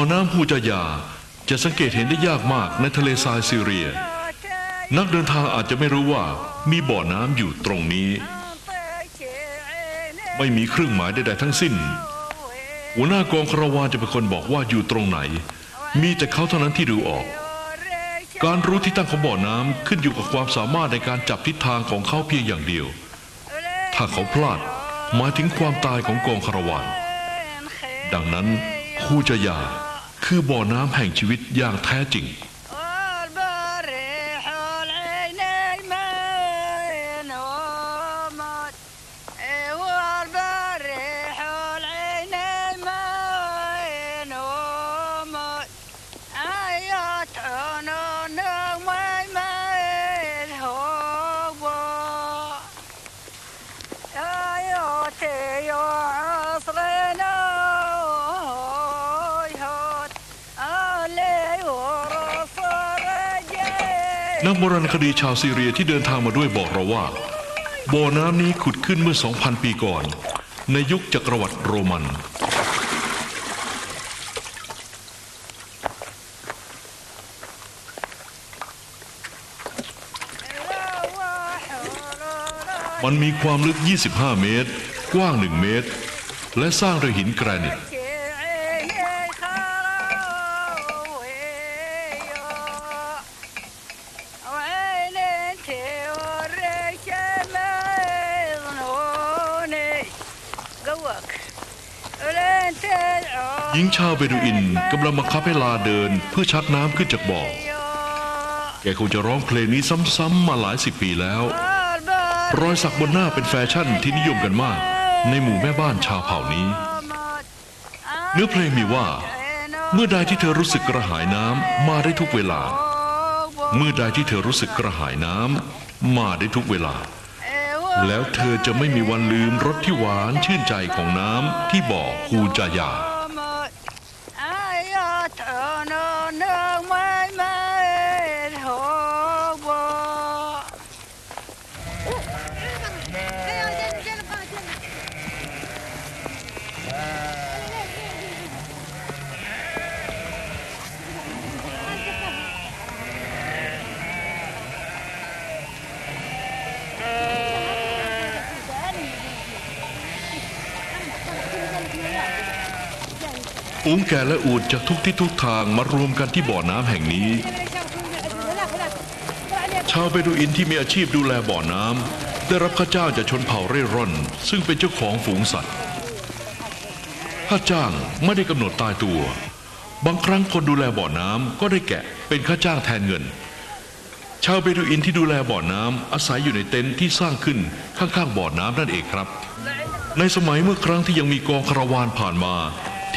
บ่อน้ำฮูจายาจะสังเกตเห็นได้ยากมากในทะเลทรายซีเรีย นักเดินทางอาจจะไม่รู้ว่ามีบ่อน้ำอยู่ตรงนี้ ไม่มีเครื่องหมายใดๆทั้งสิ้น หัวหน้ากองคาราวานจะเป็นคนบอกว่าอยู่ตรงไหน มีแต่เขาเท่านั้นที่ดูออก การรู้ที่ตั้งของบ่อน้ำขึ้นอยู่กับความสามารถในการจับทิศทางของเขาเพียงอย่างเดียว ถ้าเขาพลาดหมายถึงความตายของกองคาราวานดังนั้นคูจายา คือบ่อน้ำแห่งชีวิตอย่างแท้จริง รีชาวซีเรียที่เดินทางมาด้วยบอกเราว่า บ่อน้ำนี้ขุดขึ้นเมื่อ 2,000 ปีก่อน ในยุคจักรวรรดิโรมัน มันมีความลึก 25 เมตร กว้าง 1 เมตร และสร้างด้วยหินแกรนิต ญิงชาวเบดูอินกำลังบังคับให้ลาเดินเพื่อชักน้ำขึ้นจากบ่อ แกคงจะร้องเพลงนี้ซ้ำๆมาหลายสิบปีแล้ว รอยสักบนหน้าเป็นแฟชั่นที่นิยมกันมาก ในหมู่แม่บ้านชาวเผ่านี้ เนื้อเพลงมีว่า เมื่อใดที่เธอรู้สึกกระหายน้ำมาได้ทุกเวลา เมื่อใดที่เธอรู้สึกกระหายน้ำมาได้ทุกเวลาแล้วเธอจะไม่มีวันลืมรสที่หวานชื่นใจของน้ำที่บ่อฮูจายา ฝูงแกะและอูดจากทุกทิศทุกทางมารวมกันที่บ่อน้ำแห่งนี้ ชาวเบดูอินที่มีอาชีพดูแลบ่อน้ำได้รับค่าจ้างจากชนเผ่าเร่ร่อน ซึ่งเป็นเจ้าของฝูงสัตว์ค่าจ้างไม่ได้กำหนดตายตัว บางครั้งคนดูแลบ่อน้ำก็ได้แกะเป็นค่าจ้างแทนเงิน ชาวเบดูอินที่ดูแลบ่อน้ำอาศัยอยู่ในเต็นท์ที่สร้างขึ้นข้างๆบ่อน้ำนั่นเองครับ ในสมัยเมื่อครั้งที่ยังมีกองคาราวานผ่านมา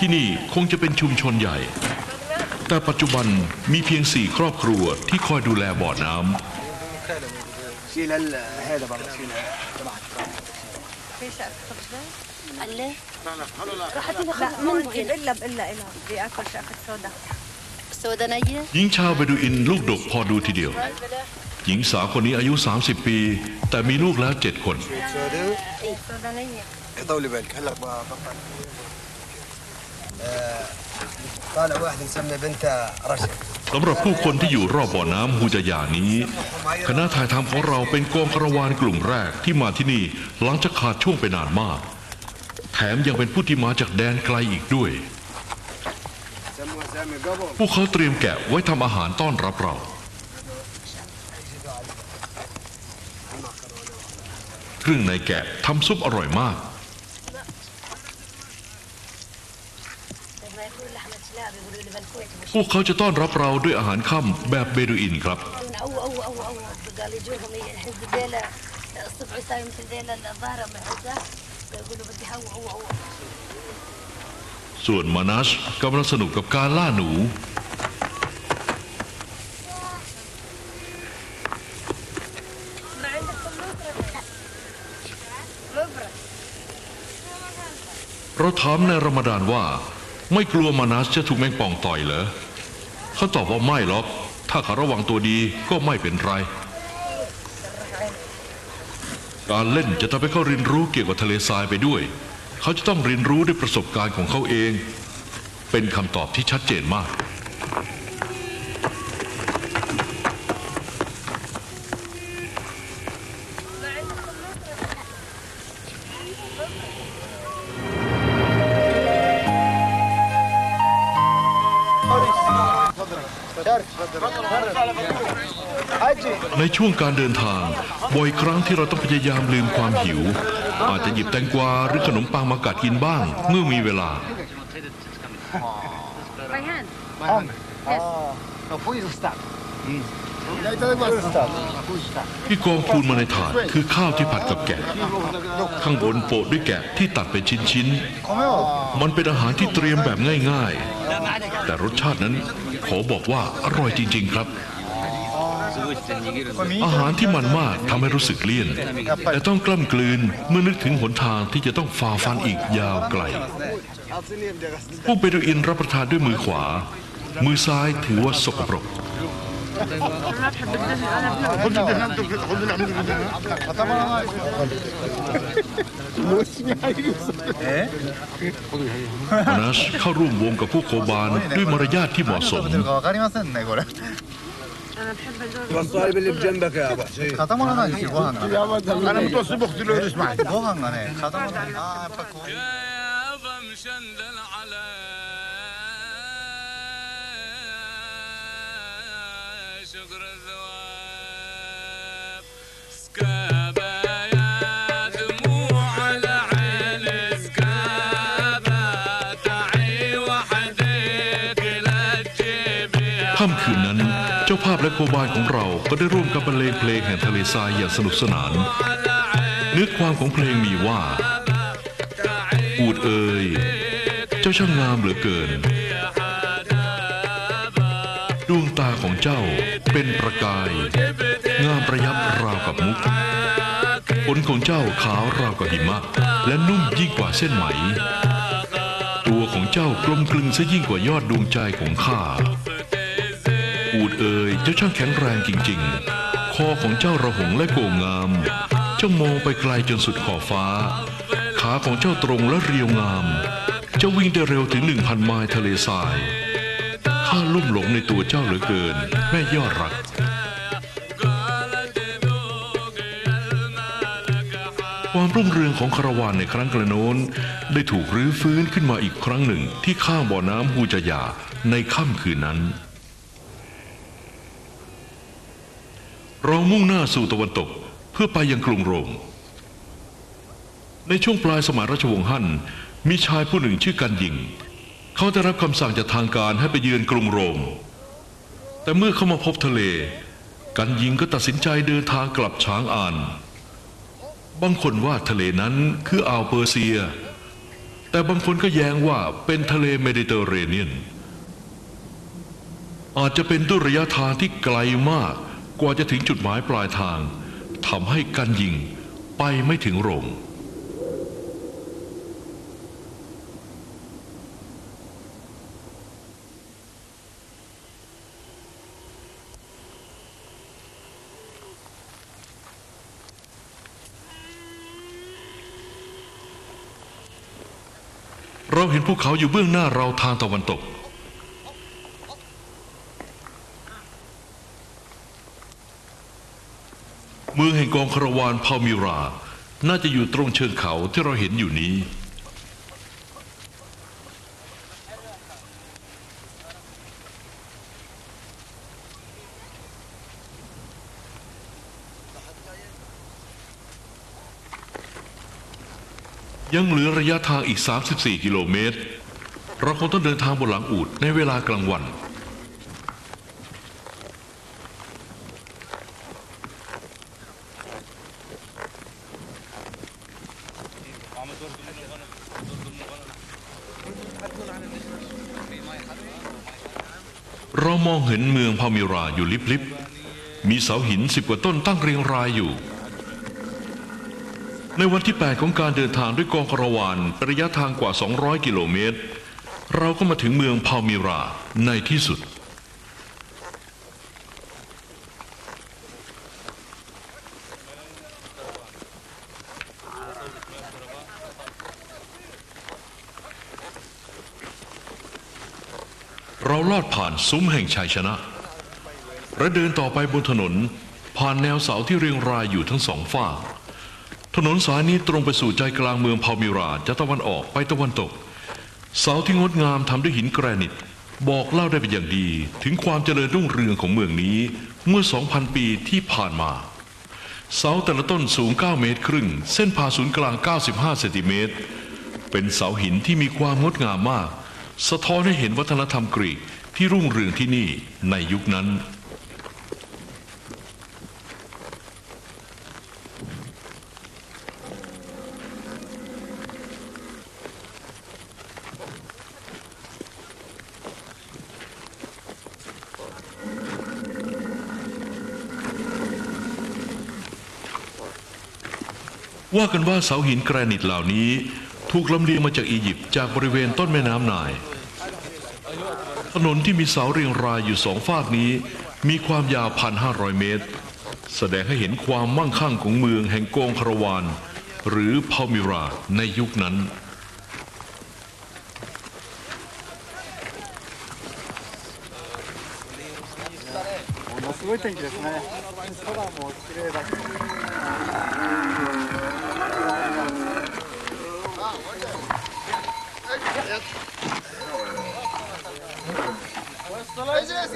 ที่นี่คงจะเป็นชุมชนใหญ่ แต่ปัจจุบันมีเพียงสี่ครอบครัวที่คอยดูแลบ่อน้ำหญิงชาวเบดูอินลูกดกพอดูทีเดียว หญิงสาวคนนี้อายุ 30 ปี แต่มีลูกแล้วเจ็ดคน สำหรับผู้คนที่อยู่รอบบ่อน้ำฮูจายานี้ คณะถ่ายทำของเราเป็นกองคารวานกลุ่มแรกที่มาที่นี่หลังจากขาดช่วงไปนานมาก แถมยังเป็นผู้ที่มาจากแดนไกลอีกด้วย พวกเขาเตรียมแกะไว้ทำอาหารต้อนรับเราเครื่องในแกะทำซุปอร่อยมาก พวกเขาจะต้อนรับเราด้วยอาหารค่ำแบบเบดูอินครับ ส่วนมานัชกำลังสนุกกับการล่าหนูเราถามในรมดานว่า ไม่กลัวมานัสจะถูกแมงป่องต่อยเหรอเขาตอบว่าไม่หรอก ถ้าเขาระวังตัวดีก็ไม่เป็นไร การเล่นจะทำให้เขาเรียนรู้เกี่ยวกับทะเลทรายไปด้วย เขาจะต้องเรียนรู้ด้วยประสบการณ์ของเขาเอง เป็นคำตอบที่ชัดเจนมาก ในช่วงการเดินทาง บ่อยครั้งที่เราต้องพยายามลืมความหิว อาจจะหยิบแตงกวาหรือขนมปังมากัดกินบ้าง เมื่อมีเวลา By hand. By hand. Yes. No, who is stuck? ที่กองพูนมาในถาดคือข้าวที่ผัดกับแกะ ข้างบนโปะด้วยแกะที่ตัดเป็นชิ้นๆ มันเป็นอาหารที่เตรียมแบบง่ายๆ แต่รสชาตินั้นขอบอกว่าอร่อยจริง ๆ ครับ อาหารที่มันมากทำให้รู้สึกเลี่ยน แต่ต้องกล้ำกลืนเมื่อนึกถึงหนทางที่จะต้องฝ่าฟันอีกยาวไกลพวกเบดูอินรับประทานด้วยมือขวา มือซ้ายถือว่าสกปรกมนัสเข้าร่วมวงกับพวกโคบานด้วยมารยาทที่เหมาะสม انا بحب هذول والصايب اللي بجنبك يا ابو حسين خطم انا ماشي بوهن انا متصل اختي لو اسمع بوهن انا خطم انا اه فكوا يا ابا مشندل على شكر الذنب และโคบานของเราก็ได้ร่วมกันบรรเลงเพลงแห่งทะเลทรายอย่างสนุกสนาน เนื้อความของเพลงมีว่า อูดเอ่ยเจ้าช่างงามเหลือเกิน ดวงตาของเจ้าเป็นประกาย งามประยับราวกับมุกขนของเจ้าขาวราวกับหิมะ และนุ่มยิ่งกว่าเส้นไหม ตัวของเจ้ากลมกลึงซะยิ่งกว่ายอดดวงใจของข้า อูดเอ่ยเจ้าช่างแข็งแรงจริงๆ คอของเจ้าระหงและโก่งงาม เจ้ามองไปไกลจนสุดขอบฟ้า ขาของเจ้าตรงและเรียวงาม เจ้าวิ่งได้เร็วถึงหนึ่งพันไมล์ทะเลทราย ข้าลุ่มหลงในตัวเจ้าเหลือเกิน แม่ยอดรักความรุ่งเรืองของคาราวานในครั้งกระโน้น ได้ถูกรื้อฟื้นขึ้นมาอีกครั้งหนึ่งที่ข้างบ่อน้ำฮูจายาในค่ำคืนนั้น เรามุ่งหน้าสู่ตะวันตกเพื่อไปยังกรุงโรม ในช่วงปลายสมัยราชวงศ์ฮั่นมีชายผู้หนึ่งชื่อกันยิง เขาได้รับคำสั่งจากทางการให้ไปเยือนกรุงโรม แต่เมื่อเขามาพบทะเล กันยิงก็ตัดสินใจเดินทางกลับช้างอาน บางคนว่าทะเลนั้นคืออ่าวเปอร์เซีย แต่บางคนก็แย้งว่าเป็นทะเลเมดิเตอร์เรเนียน อาจจะเป็นด้วยระยะทางที่ไกลมาก กว่าจะถึงจุดหมายปลายทางทำให้กันยิงไปไม่ถึงโรมเราเห็นภูเขาอยู่เบื้องหน้าเราทางตะวันตก มือแห่งกองคารวานพามิรา น่าจะอยู่ตรงเชิงเขาที่เราเห็นอยู่นี้ ยังเหลือระยะทางอีก 34 กิโลเมตร เราคงต้องเดินทางบนหลังอูดในเวลากลางวัน เรามองเห็นเมืองพามิราอยู่ลิบลิบมีเสาหินสิบกว่าต้นตั้งเรียงรายอยู่ ในวันที่ 8 ของการเดินทางด้วยกองคาราวานระยะทางกว่า 200 กิโลเมตร เราก็มาถึงเมืองพามิราในที่สุด ลอดผ่านซุ้มแห่งชัยชนะและเดินต่อไปบนถนน ผ่านแนวเสาที่เรียงรายอยู่ทั้งสองฝั่งถนนสายนี้ตรงไปสู่ใจกลางเมืองพามิราจากตะวันออกไปตะวันตก เสาที่งดงามทำด้วยหินแกรนิต บอกเล่าได้เป็นอย่างดี ถึงความเจริญรุ่งเรืองของเมืองนี้เมื่อ 2,000 ปีที่ผ่านมา เสาแต่ละต้นสูง 9 เมตรครึ่ง เส้นผ่าศูนย์กลาง 95 เซนติเมตร เป็นเสาหินที่มีความงดงามมาก สะท้อนให้เห็นวัฒนธรรมกรีก ที่รุ่งเรืองที่นี่ในยุคนั้น ว่ากันว่าเสาหินแกรนิตเหล่านี้ ถูกลำเลียงมาจากอียิปต์จากบริเวณต้นแม่น้ำไนาย ถนนที่มีเสาเรียงรายอยู่สองฝากนี้ มีความยาวพันห้าร้อยเมตร แสดงให้เห็นความมั่งคั่งของเมืองแห่งโกงคารวาน หรือพามิราในยุคนั้น ものすごい天気ですね。空も綺麗だし。 เ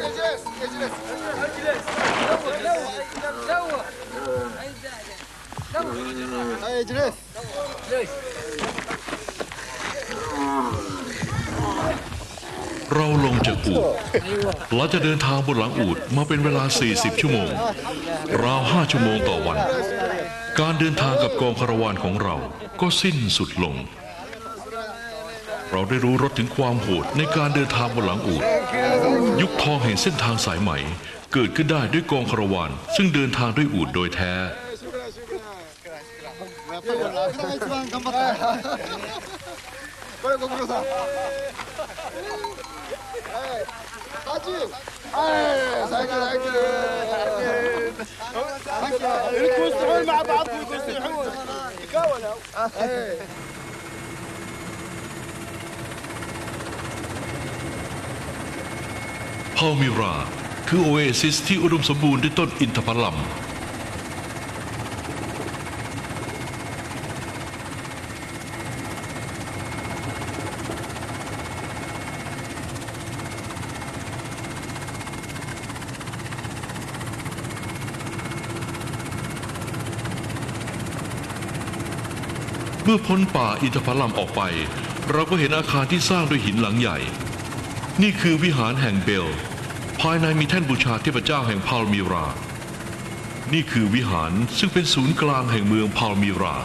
ราลงจากอูดเราจะเดินทางบนหลังอูดมาเป็นเวลา 40 ชั่วโมง ราว 5 ชั่วโมงต่อวัน การเดินทางกับกองคาราวานของเราก็สิ้นสุดลง เราได้รู้รสถึงความโหดในการเดินทางบนหลังอูด ยุคทองแห่งเส้นทางสายใหม่เกิดขึ้นได้ด้วยกองคารวานซึ่งเดินทางด้วยอูดโดยแท้ พามิรา คือโอเอซิสที่อุดมสมบูรณ์ด้วยต้นอินทผลัม เมื่อพ้นป่าอินทผลัมออกไป เราก็เห็นอาคารที่สร้างด้วยหินหลังใหญ่ นี่คือวิหารแห่งเบล ภายในมีแท่นบูชาเทพเจ้าแห่งพาลมีรา นี่คือวิหารซึ่งเป็นศูนย์กลางแห่งเมืองพาลมีรา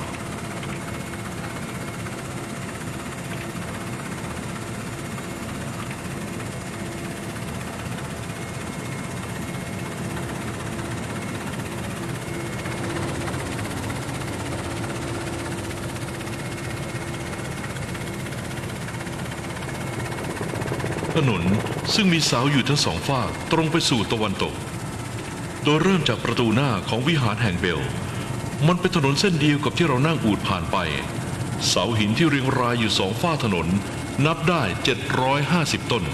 ถนนซึ่งมีเสาอยู่ทั้งสองฝากตรงไปสู่ตะวันตก โดยเริ่มจากประตูหน้าของวิหารแห่งเบล มันเป็นถนนเส้นเดียวกับที่เรานั่งอูดผ่านไป เสาหินที่เรียงรายอยู่สองฝ้าถนน นับได้ 750 ต้น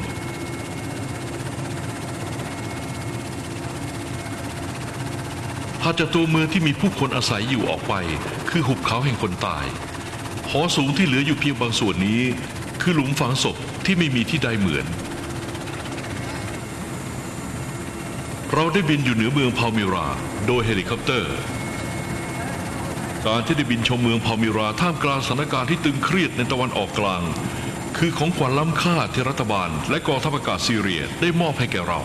ถ้าจากตัวเมืองที่มีผู้คนอาศัยอยู่ออกไป คือหุบเขาแห่งคนตาย หอสูงที่เหลืออยู่เพียงบางส่วนนี้ คือหลุมฝังศพ ที่ไม่มีที่ใดเหมือน เราได้บินอยู่เหนือเมืองพามิรา โดยเฮลิคอปเตอร์ การที่ได้บินชมเมืองพามิราท่ามกลางสถานการณ์ที่ตึงเครียดในตะวันออกกลาง คือของขวัญล้ำค่าที่รัฐบาล และกองทัพอากาศซีเรียได้มอบให้แก่เรา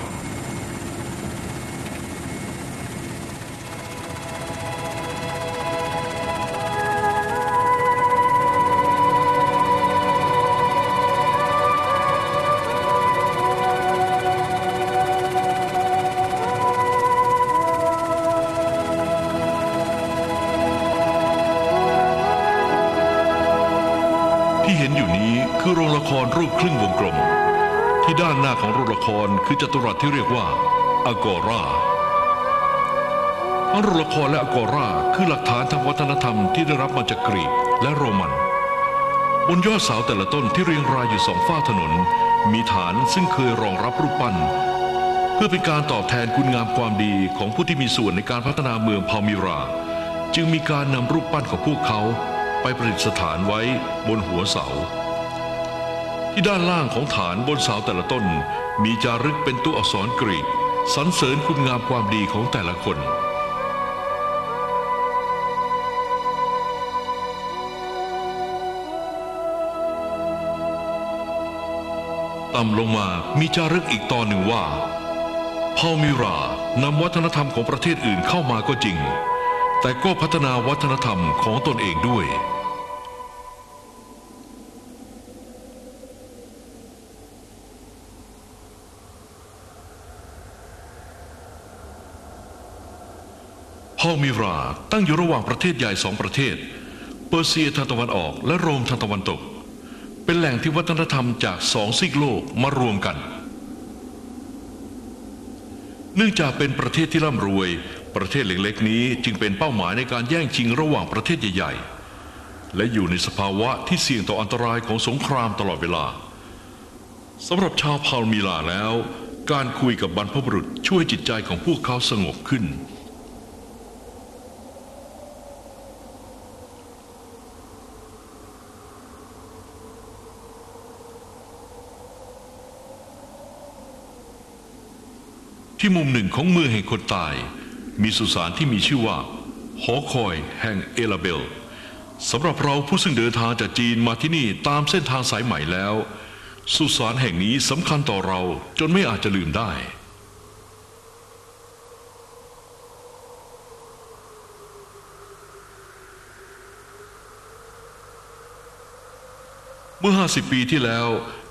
รูปครึ่งวงกลม ที่ด้านหน้าของโรงละครคือจัตุรัสที่เรียกว่าอากอราทั้งโรงละครและอากอราคือหลักฐานทางวัฒนธรรมที่ได้รับมาจากกรีกและโรมัน บนยอดเสาแต่ละต้นที่เรียงรายอยู่สองฝ้าถนน มีฐานซึ่งเคยรองรับรูปปั้น เพื่อเป็นการตอบแทนคุณงามความดีของผู้ที่มีส่วนในการพัฒนาเมืองพามิรา จึงมีการนำรูปปั้นของพวกเขาไปประดิษฐานไว้บนหัวเสา ที่ด้านล่างของฐานบนเสาแต่ละต้น มีจารึกเป็นตัวอักษรกรีกสรรเสริญคุณงามความดีของแต่ละคน ต่ำลงมามีจารึกอีกตอนหนึ่งว่าพามิรานำวัฒนธรรมของประเทศอื่นเข้ามาก็จริง แต่ก็พัฒนาวัฒนธรรมของตนเองด้วย มิรา ตั้งอยู่ระหว่างประเทศใหญ่สองประเทศ เปอร์เซียทางตะวันออก และโรมทางตะวันตก เป็นแหล่งที่วัฒนธรรมจากสองซีกโลกมารวมกัน เนื่องจากเป็นประเทศที่ร่ำรวย ประเทศเล็กๆ นี้จึงเป็นเป้าหมายในการแย่งชิงระหว่างประเทศใหญ่ ๆ และอยู่ในสภาวะที่เสี่ยงต่ออันตรายของสงครามตลอดเวลาสำหรับชาวพาลมีลาแล้ว การคุยกับบรรพบุรุษช่วยจิตใจของพวกเขาสงบขึ้น ที่มุมหนึ่งของเมืองแห่งคนตาย มีสุสานที่มีชื่อว่า หอคอยแห่งเอลาเบลสำหรับเราผู้ซึ่งเดินทางจากจีนมาที่นี่ตามเส้นทางสายใหม่แล้ว สุสานแห่งนี้สำคัญต่อเราจนไม่อาจจะลืมได้เมื่อ 50 ปีที่แล้ว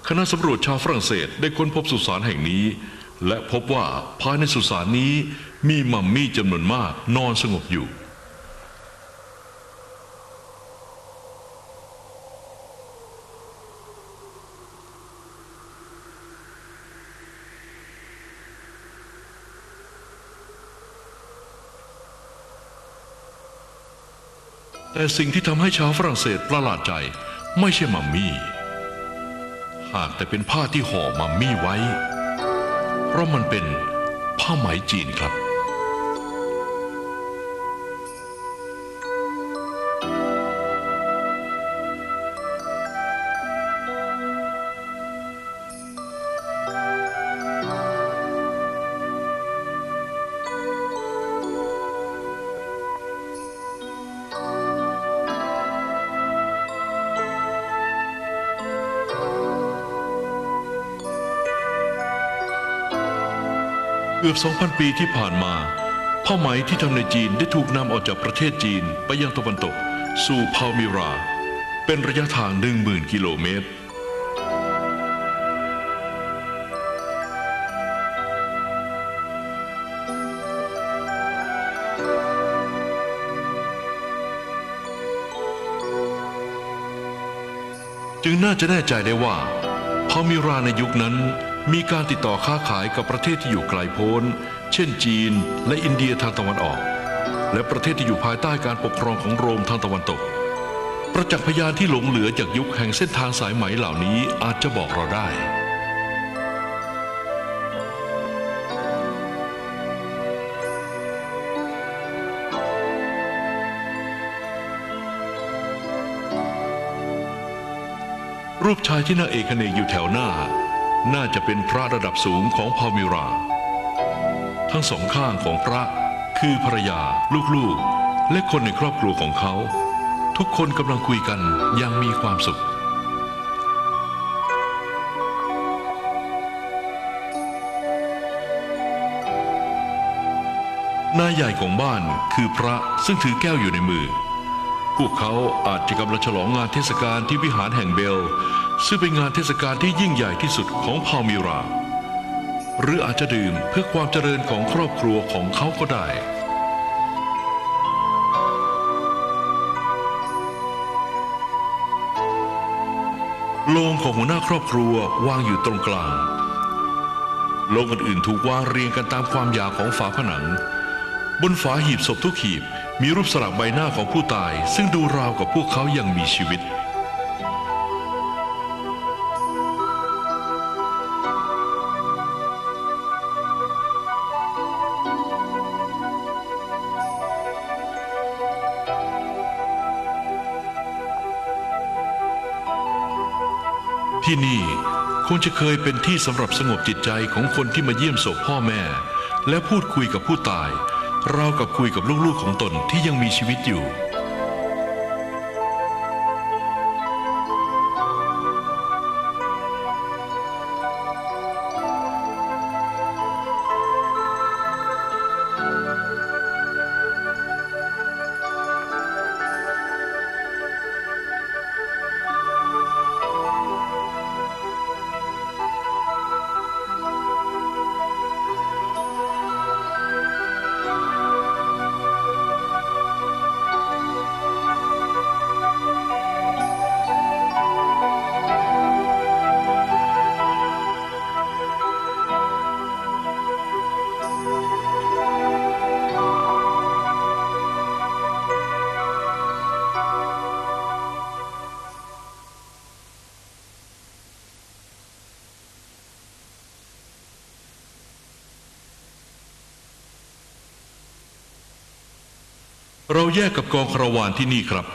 คณะสำรวจชาวฝรั่งเศสได้ค้นพบสุสานแห่งนี้ และพบว่าภายในสุสานนี้มีมัมมี่จำนวนมากนอนสงบอยู่ แต่สิ่งที่ทำให้ชาวฝรั่งเศสประหลาดใจไม่ใช่มัมมี่ หากแต่เป็นผ้าที่ห่อมัมมี่ไว้ เพราะมันเป็นผ้าไหมจีนครับ เกือบ 2,000 ปีที่ผ่านมา ผ้าไหมที่ทำในจีนได้ถูกนำออกจากประเทศจีนไปยังตะวันตก สู่พาลมิรา เป็นระยะทาง 10,000 กิโลเมตร จึงน่าจะแน่ใจได้ว่าพามิราในยุคนั้น มีการติดต่อค้าขายกับประเทศที่อยู่ไกลโพ้น เช่นจีนและอินเดียทางตะวันออก และประเทศที่อยู่ภายใต้การปกครองของโรมทางตะวันตก ประจักษ์พยานที่หลงเหลือจากยุคแห่งเส้นทางสายไหมเหล่านี้อาจจะบอกเราได้รูปชายที่น่าเอกเนกอยู่แถวหน้า น่าจะเป็นพระระดับสูงของพามิรา ทั้งสองข้างของพระคือภรรยา ลูกๆ และคนในครอบครัวของเขา ทุกคนกำลังคุยกันอย่างมีความสุขนายใหญ่ของบ้านคือพระซึ่งถือแก้วอยู่ในมือ พวกเขาอาจจะกำลังฉลองงานเทศกาลที่วิหารแห่งเบล ซึ่งเป็นงานเทศกาลที่ยิ่งใหญ่ที่สุดของพาลมิรา หรืออาจจะดื่มเพื่อความเจริญของครอบครัวของเขาก็ได้ โลงของหัวหน้าครอบครัววางอยู่ตรงกลาง โลงอื่นๆถูกวางเรียงกันตามความยาวของฝาผนัง บนฝาหีบศพทุกหีบมีรูปสลักใบหน้าของผู้ตาย ซึ่งดูราวกับพวกเขายังมีชีวิต ที่นี่คงจะเคยเป็นที่สำหรับสงบจิตใจของคนที่มาเยี่ยมศพพ่อแม่ และพูดคุยกับผู้ตาย เรากับคุยกับลูกๆของตนที่ยังมีชีวิตอยู่ เราแยกกับกองคาราวานที่นี่ครับ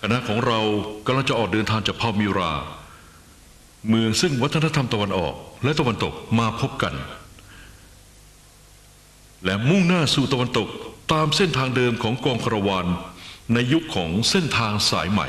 คณะของเรากำลังจะออกเดินทางจากพามิรา เมืองซึ่งวัฒนธรรมตะวันออกและตะวันตกมาพบกัน และมุ่งหน้าสู่ตะวันตกตามเส้นทางเดิมของกองคาราวานในยุคของเส้นทางสายใหม่